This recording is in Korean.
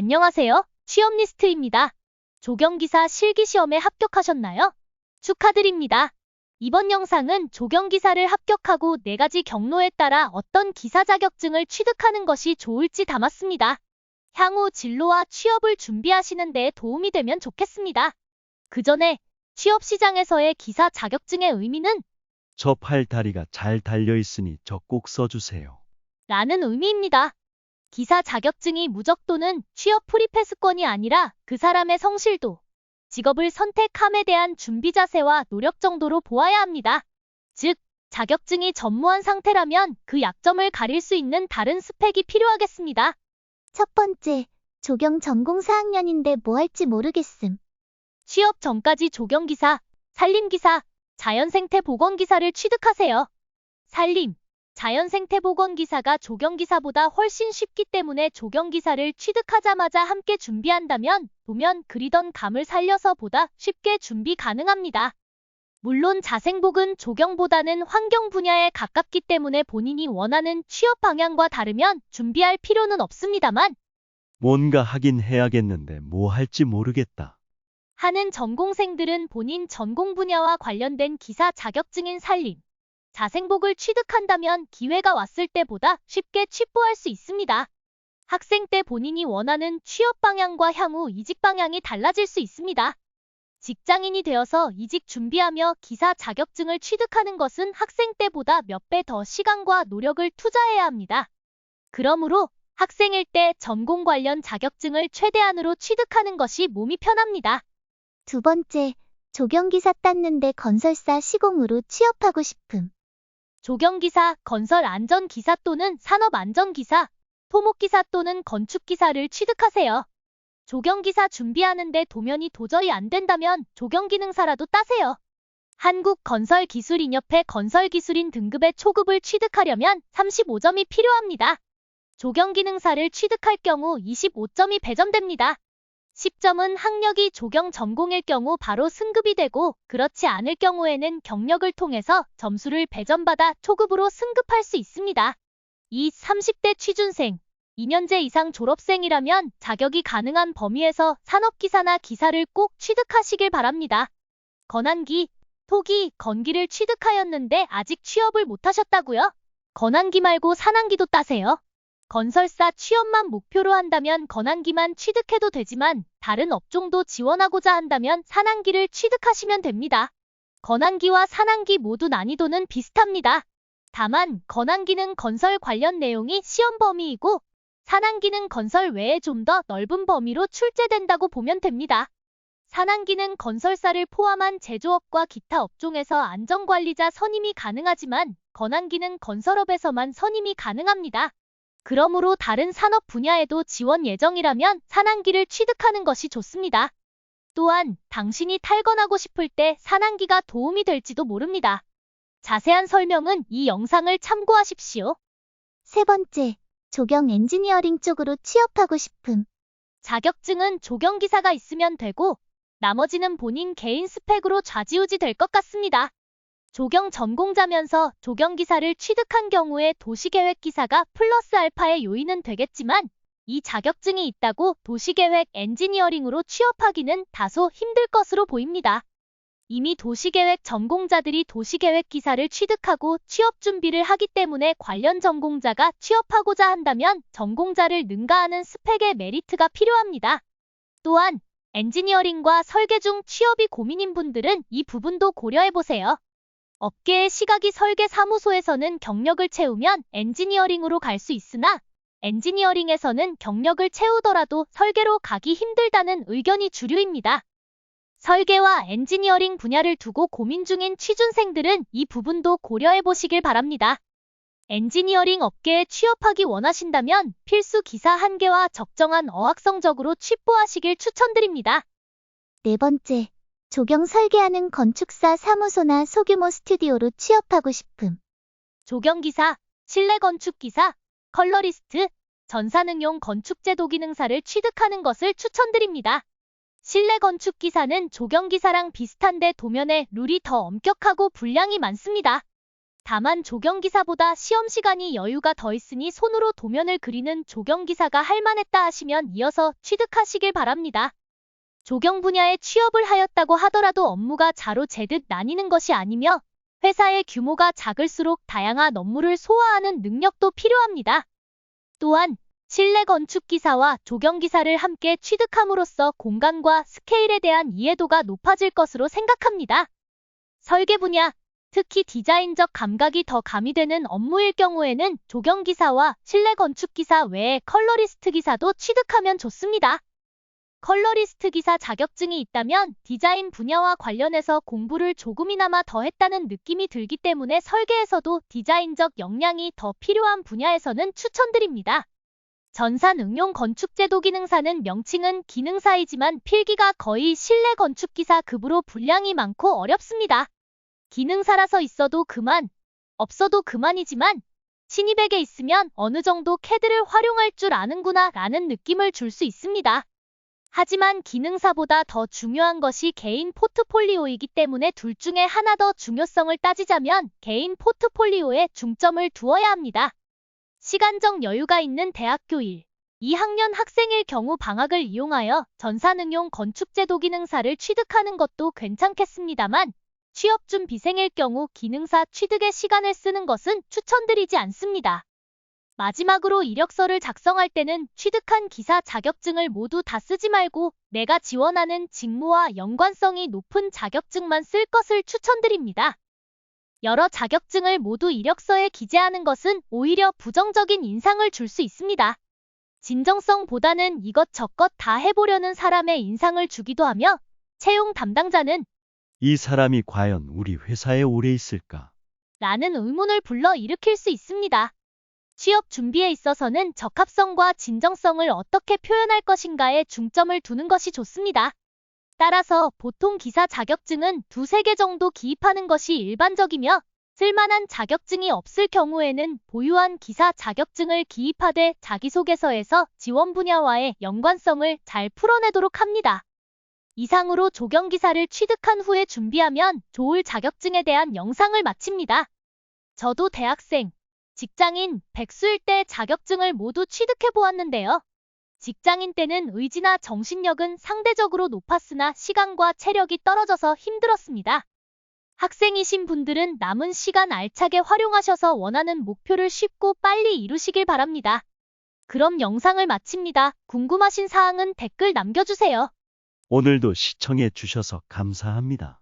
안녕하세요. 취업리스트입니다. 조경기사 실기시험에 합격하셨나요? 축하드립니다. 이번 영상은 조경기사를 합격하고 4가지 경로에 따라 어떤 기사 자격증을 취득하는 것이 좋을지 담았습니다. 향후 진로와 취업을 준비하시는 데 도움이 되면 좋겠습니다. 그 전에 취업 시장에서의 기사 자격증의 의미는 저 팔 다리가 잘 달려 있으니 저 꼭 써주세요. 라는 의미입니다. 기사 자격증이 무적 또는 취업 프리패스권이 아니라 그 사람의 성실도, 직업을 선택함에 대한 준비 자세와 노력 정도로 보아야 합니다. 즉, 자격증이 전무한 상태라면 그 약점을 가릴 수 있는 다른 스펙이 필요하겠습니다. 첫 번째, 조경 전공 4학년인데 뭐 할지 모르겠음. 취업 전까지 조경기사, 산림기사, 자연생태 보건기사를 취득하세요. 산림, 자연생태보건기사가 조경기사보다 훨씬 쉽기 때문에 조경기사를 취득하자마자 함께 준비한다면 보면 그리던 감을 살려서 보다 쉽게 준비 가능합니다. 물론 자생복은 조경보다는 환경 분야에 가깝기 때문에 본인이 원하는 취업 방향과 다르면 준비할 필요는 없습니다만 뭔가 하긴 해야겠는데 뭐 할지 모르겠다. 하는 전공생들은 본인 전공 분야와 관련된 기사 자격증인 산림, 자생복을 취득한다면 기회가 왔을 때보다 쉽게 취뽀할 수 있습니다. 학생 때 본인이 원하는 취업 방향과 향후 이직 방향이 달라질 수 있습니다. 직장인이 되어서 이직 준비하며 기사 자격증을 취득하는 것은 학생 때보다 몇 배 더 시간과 노력을 투자해야 합니다. 그러므로 학생일 때 전공 관련 자격증을 최대한으로 취득하는 것이 몸이 편합니다. 두 번째, 조경기사 땄는데 건설사 시공으로 취업하고 싶음. 조경기사, 건설안전기사 또는 산업안전기사, 토목기사 또는 건축기사를 취득하세요. 조경기사 준비하는데 도면이 도저히 안 된다면 조경기능사라도 따세요. 한국건설기술인협회 건설기술인 등급의 초급을 취득하려면 35점이 필요합니다. 조경기능사를 취득할 경우 25점이 배점됩니다. 10점은 학력이 조경 전공일 경우 바로 승급이 되고 그렇지 않을 경우에는 경력을 통해서 점수를 배점받아 초급으로 승급할 수 있습니다. 이 30대 취준생, 2년제 이상 졸업생이라면 자격이 가능한 범위에서 산업기사나 기사를 꼭 취득하시길 바랍니다. 건한기, 토기, 건기를 취득하였는데 아직 취업을 못하셨다고요? 건한기 말고 산한기도 따세요. 건설사 취업만 목표로 한다면 건한기만 취득해도 되지만 다른 업종도 지원하고자 한다면 산한기를 취득하시면 됩니다. 건한기와 산한기 모두 난이도는 비슷합니다. 다만 건한기는 건설 관련 내용이 시험 범위이고 산한기는 건설 외에 좀 더 넓은 범위로 출제된다고 보면 됩니다. 산한기는 건설사를 포함한 제조업과 기타 업종에서 안전관리자 선임이 가능하지만 건한기는 건설업에서만 선임이 가능합니다. 그러므로 다른 산업 분야에도 지원 예정이라면 산한기를 취득하는 것이 좋습니다. 또한 당신이 탈건하고 싶을 때 산한기가 도움이 될지도 모릅니다. 자세한 설명은 이 영상을 참고하십시오. 세 번째, 조경 엔지니어링 쪽으로 취업하고 싶음. 자격증은 조경기사가 있으면 되고 나머지는 본인 개인 스펙으로 좌지우지 될 것 같습니다. 조경 전공자면서 조경기사를 취득한 경우에 도시계획기사가 플러스 알파의 요인은 되겠지만 이 자격증이 있다고 도시계획 엔지니어링으로 취업하기는 다소 힘들 것으로 보입니다. 이미 도시계획 전공자들이 도시계획 기사를 취득하고 취업 준비를 하기 때문에 관련 전공자가 취업하고자 한다면 전공자를 능가하는 스펙의 메리트가 필요합니다. 또한 엔지니어링과 설계 중 취업이 고민인 분들은 이 부분도 고려해보세요. 업계의 시각이 설계 사무소에서는 경력을 채우면 엔지니어링으로 갈 수 있으나 엔지니어링에서는 경력을 채우더라도 설계로 가기 힘들다는 의견이 주류입니다. 설계와 엔지니어링 분야를 두고 고민 중인 취준생들은 이 부분도 고려해 보시길 바랍니다. 엔지니어링 업계에 취업하기 원하신다면 필수 기사 한 개와 적정한 어학 성적으로 취뽀하시길 추천드립니다. 네 번째, 조경 설계하는 건축사 사무소나 소규모 스튜디오로 취업하고 싶음. 조경기사, 실내 건축기사, 컬러리스트, 전산응용 건축제도 기능사를 취득하는 것을 추천드립니다. 실내 건축기사는 조경기사랑 비슷한데 도면에 룰이 더 엄격하고 분량이 많습니다. 다만 조경기사보다 시험 시간이 여유가 더 있으니 손으로 도면을 그리는 조경기사가 할만했다 하시면 이어서 취득하시길 바랍니다. 조경 분야에 취업을 하였다고 하더라도 업무가 자로 재듯 나뉘는 것이 아니며 회사의 규모가 작을수록 다양한 업무를 소화하는 능력도 필요합니다. 또한 실내 건축 기사와 조경 기사를 함께 취득함으로써 공간과 스케일에 대한 이해도가 높아질 것으로 생각합니다. 설계 분야, 특히 디자인적 감각이 더 가미되는 업무일 경우에는 조경 기사와 실내 건축 기사 외에 컬러리스트 기사도 취득하면 좋습니다. 컬러리스트 기사 자격증이 있다면 디자인 분야와 관련해서 공부를 조금이나마 더 했다는 느낌이 들기 때문에 설계에서도 디자인적 역량이 더 필요한 분야에서는 추천드립니다. 전산 응용 건축제도 기능사는 명칭은 기능사이지만 필기가 거의 실내 건축기사 급으로 분량이 많고 어렵습니다. 기능사라서 있어도 그만, 없어도 그만이지만 신입에게 있으면 어느 정도 캐드를 활용할 줄 아는구나 라는 느낌을 줄 수 있습니다. 하지만 기능사보다 더 중요한 것이 개인 포트폴리오이기 때문에 둘 중에 하나 더 중요성을 따지자면 개인 포트폴리오에 중점을 두어야 합니다. 시간적 여유가 있는 대학교 1, 2학년 학생일 경우 방학을 이용하여 전산응용 건축제도 기능사를 취득하는 것도 괜찮겠습니다만 취업 준 비생일 경우 기능사 취득에 시간을 쓰는 것은 추천드리지 않습니다. 마지막으로 이력서를 작성할 때는 취득한 기사 자격증을 모두 다 쓰지 말고 내가 지원하는 직무와 연관성이 높은 자격증만 쓸 것을 추천드립니다. 여러 자격증을 모두 이력서에 기재하는 것은 오히려 부정적인 인상을 줄 수 있습니다. 진정성보다는 이것저것 다 해보려는 사람의 인상을 주기도 하며 채용 담당자는 이 사람이 과연 우리 회사에 오래 있을까? 라는 의문을 불러 일으킬 수 있습니다. 취업 준비에 있어서는 적합성과 진정성을 어떻게 표현할 것인가에 중점을 두는 것이 좋습니다. 따라서 보통 기사 자격증은 두세 개 정도 기입하는 것이 일반적이며 쓸만한 자격증이 없을 경우에는 보유한 기사 자격증을 기입하되 자기소개서에서 지원 분야와의 연관성을 잘 풀어내도록 합니다. 이상으로 조경기사를 취득한 후에 준비하면 좋을 자격증에 대한 영상을 마칩니다. 저도 대학생, 직장인, 백수일 때 자격증을 모두 취득해 보았는데요. 직장인 때는 의지나 정신력은 상대적으로 높았으나 시간과 체력이 떨어져서 힘들었습니다. 학생이신 분들은 남은 시간 알차게 활용하셔서 원하는 목표를 쉽고 빨리 이루시길 바랍니다. 그럼 영상을 마칩니다. 궁금하신 사항은 댓글 남겨주세요. 오늘도 시청해 주셔서 감사합니다.